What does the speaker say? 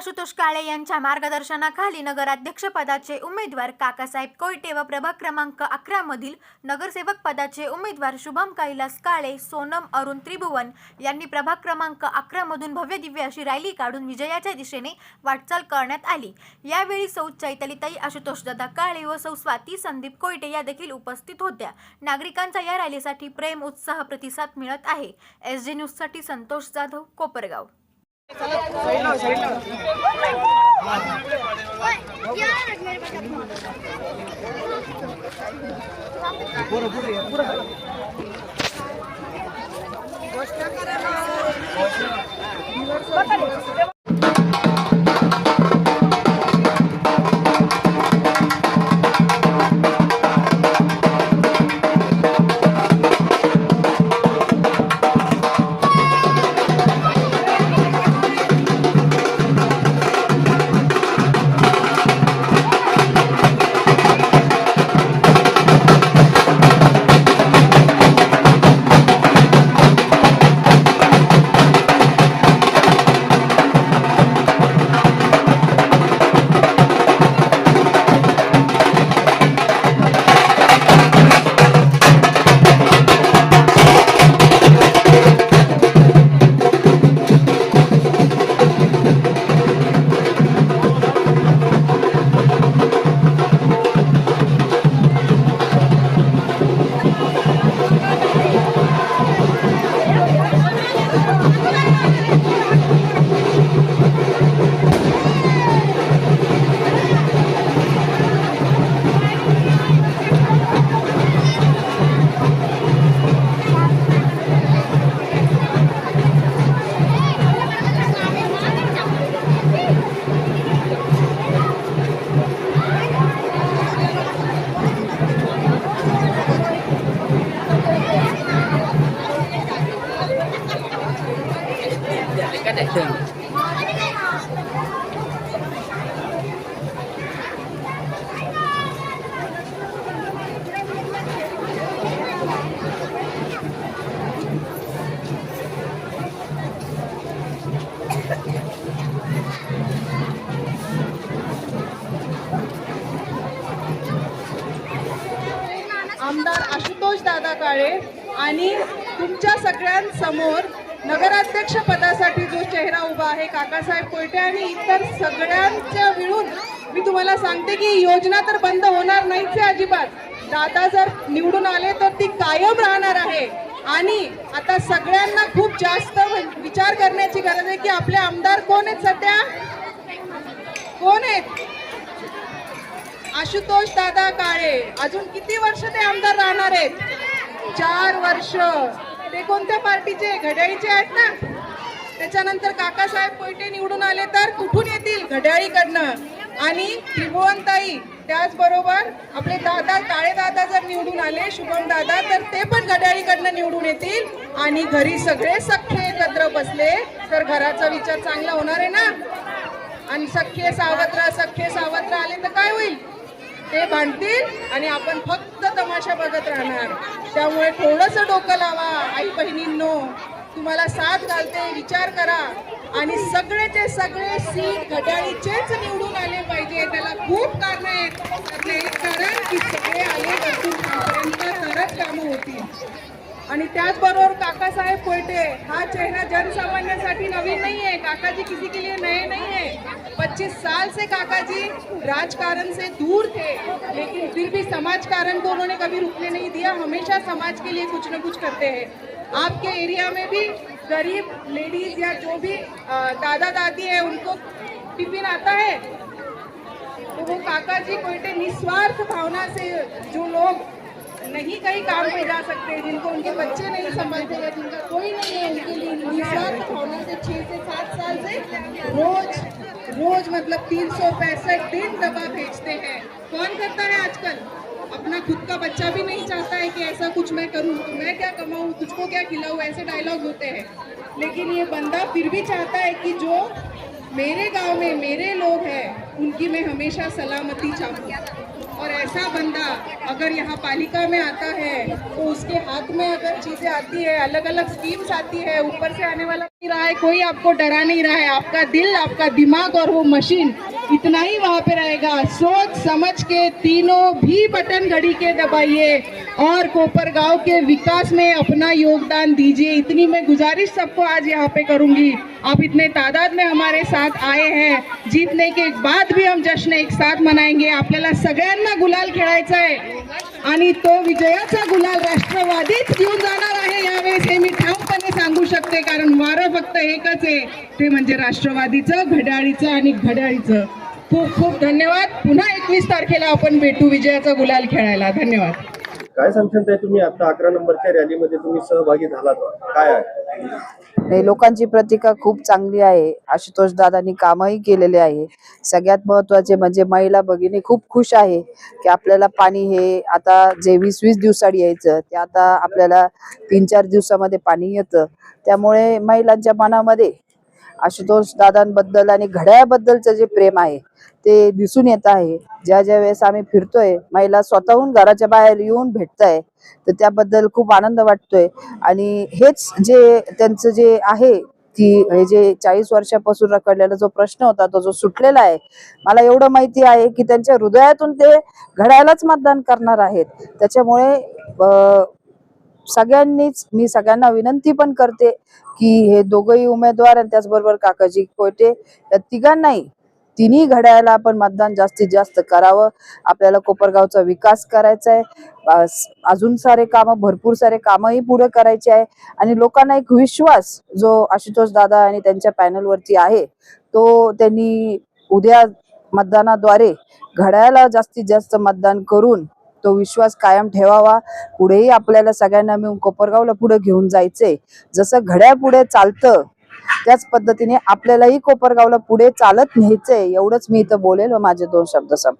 आशुतोष काळे यांच्या मार्गदर्शनाखाली नगराध्यक्षपदाचे उमेदवार काकासाहेब कोयटे व प्रभाग क्रमांक अकरा मधील नगरसेवक पदाचे उमेदवार शुभम कैलास काळे सोनम अरुण त्रिभुवन यांनी प्रभाग क्रमांक अकरा मधून भव्य दिव्य अशी रॅली काढून विजयाच्या दिशेने वाटचाल करण्यात आली. यावेळी सौ चैतलिताई आशुतोष दादा काळे व सौ स्वाती संदीप कोयटे या देखील उपस्थित होत्या. नागरिकांचा या रॅलीसाठी प्रेम उत्साह प्रतिसाद मिळत आहे. एस जी न्यूजसाठी संतोष जाधव कोपरगाव. पूरा पूरा आमदार आशुतोष दादा काळे आणि तुमच्या सगळ्यांसमोर नगराध्यक्ष पदासाठी काकासाहेब कोयटे आणि इतर सगळ्यांच्या मिळून मी तुम्हाला सांगते की योजना तर बंद होणार नाहीच आहे अजिबात. दादा जर निवडून आले तर ती कायम राहणार आहे. आणि आता सगळ्यांना खूप जास्त विचार करण्याची गरज आहे की आपले आमदार कोण आहेत सध्या? कोण आहेत? आशुतोष दादा काळे. अजून किती वर्ष ते आमदार राहणार आहेत? चार वर्ष. ते कोणत्या पार्टीचे? घड्याळीचे आहेत ना? त्याच्यानंतर काकासाहेब कोयटे निवडून आले तर कुठून येतील? घड्याळीकडनं. आणि त्रिभुवनताई त्याचबरोबर आपले दादा काळे दादा जर निवडून आले शुभम दादा तर ते पण घड्याळीकडनं निवडून येतील. आणि घरी सगळे सख्खे एकत्र बसले तर घराचा विचार चांगला होणार आहे ना? आणि सख्खे सावत्र सख्खे सावत्र आले तर काय होईल? ते भांडतील आणि आपण फक्त तमाशा बघत राहणार. त्यामुळे थोडंसं डोकं लावा आई बहिणींनो तुम्हाला साथ घालते विचार करा. आणि सगळेचे सगळे सीट घड्याळीचेच निवडून आले पाहिजे. त्याला खूप कारण आहेत. त्यातलं एक कारण की सगळे आले तरच कामं होतील. आणि त्याचबरोबर काकासाहेब कोयटे हा चेहरा जनसामान्यांसाठी नवीन नाही है काकाजी किसी के लिए नए नहीं है 25 साल से काकाजी राजकारण से दूर थे. लेकिन फिर भी समाजकारण को उन्होंने कभी रुकने नहीं दिया. हमेशा समाज के लिए कुछ न कुछ करते हैं. आपके एरिया में भी गरीब, लेडीज़ या जो भी दादा दादी है, उनको टिफ़िन आता है? तो वो काका जी कोयटे निस्वार्थ भावना से जो लोग नहीं कहीं काम पे जा सकते, जिनको उनके बच्चे नहीं संभालते या जिनका कोई नहीं है उनके लिए निस्वार्थ भावना से छह से सात साल से रोज रोज मतलब तीन सौ पैंसठ दिन दवा भेजते हैं। कौन करता है आजकल? खुद का बच्चा भी नहीं चाहता है कि ऐसा कुछ मैं करूँ तो मैं क्या कमाऊं, तुझको क्या खिलाऊं, ऐसे डायलॉग होते हैं। लेकिन ये बंदा फिर भी चाहता है कि जो मेरे गाँव में मेरे लोग हैं, उनकी मैं हमेशा सलामती चाहूँ। और ऐसा बंदा अगर यहाँ पालिका में आता है तो उसके हाथ में अगर चीज़ें आती है अलग अलग स्कीम्स आती है, ऊपर से आने वाला नहीं रहा है, कोई आपको डरा नहीं रहा है, आपका दिल, आपका दिमाग और वो मशीन इतना ही वहाँ पे रहेगा। सोच समझ के तीनों भी बटन घड़ी के दबाइए और कोपरगांव के विकास में अपना योगदान दीजिए। इतनी मैं गुजारिश सबको आज यहाँ पे करूंगी। आप इतने तादाद में हमारे साथ आए हैं। जीतने के बाद भी हम जश्न एक साथ मनाएंगे। आपल्याला सगळ्यांना गुलाल खेळायचा आहे आणि तो विजयाचा गुलाल राष्ट्रवादीच घेऊन जाणार आहे यावेळेस हे मी ठामपणे सांगू शकते कारण वारं फक्त एकच आहे. ते म्हणजे राष्ट्रवादीचं घड्याळीचं आणि घड्याळीचं. खूप खूप धन्यवाद. पुन्हा एकवीस तारखेला आपण भेटू विजयाचा गुलाल खेळायला. धन्यवाद. काय सांगशाल ताई तुम्ही? आता अकरा नंबरच्या रॅलीमध्ये तुम्ही सहभागी झालात. काय आहे? नाही लोकांची प्रतिका खूप चांगली आहे. आशुतोष दादांनी कामही केलेले आहे. सगळ्यात महत्त्वाचे म्हणजे महिला भगिनी खूप खुश आहे की आपल्याला पाणी हे आता जे वीस वीस दिवसाआड यायचं ते आता आपल्याला तीन चार दिवसामध्ये पाणी येतं. त्यामुळे महिलांच्या मनामध्ये आशुतोष दादांबद्दल आणि घड्याळबद्दलचं जे प्रेम आहे ते दिसून येत आहे. ज्या ज्या वेळेस आम्ही फिरतोय महिला स्वतःहून घराच्या बाहेर येऊन भेटताय तर त्याबद्दल खूप आनंद वाटतोय. आणि हेच जे त्यांचं जे आहे की हे जे चाळीस वर्षापासून रखडलेला जो प्रश्न होता तो जो सुटलेला आहे मला एवढं माहिती आहे की त्यांच्या हृदयातून ते घड्याळालाच मतदान करणार आहेत. त्याच्यामुळे सगळ्यांनीच मी सगळ्यांना विनंती पण करते की हे दोघही उमेदवार आणि त्याचबरोबर काकाजी कोयटे या तिघांनाही तिन्ही घड्याला आपण मतदान जास्तीत जास्त करावं. आपल्याला कोपरगावचा विकास करायचा आहे. अजून सारे कामं भरपूर सारे कामही पुढे करायचे आहे. आणि लोकांना एक विश्वास जो आशुतोष दादा आणि त्यांच्या पॅनलवरती आहे तो त्यांनी उद्या मतदानाद्वारे घड्याळाला जास्तीत जास्त मतदान करून तो विश्वास कायम ठेवावा. पुढेही आपल्याला सगळ्यांना मिळून कोपरगावला पुढे घेऊन जायचंय जसं घड्याळ पुढे चालतं त्याच पद्धतीने आपल्यालाही कोपरगावला पुढे चालत न्यायचंय. एवढंच मी इथं बोलेल व माझे दोन शब्द सम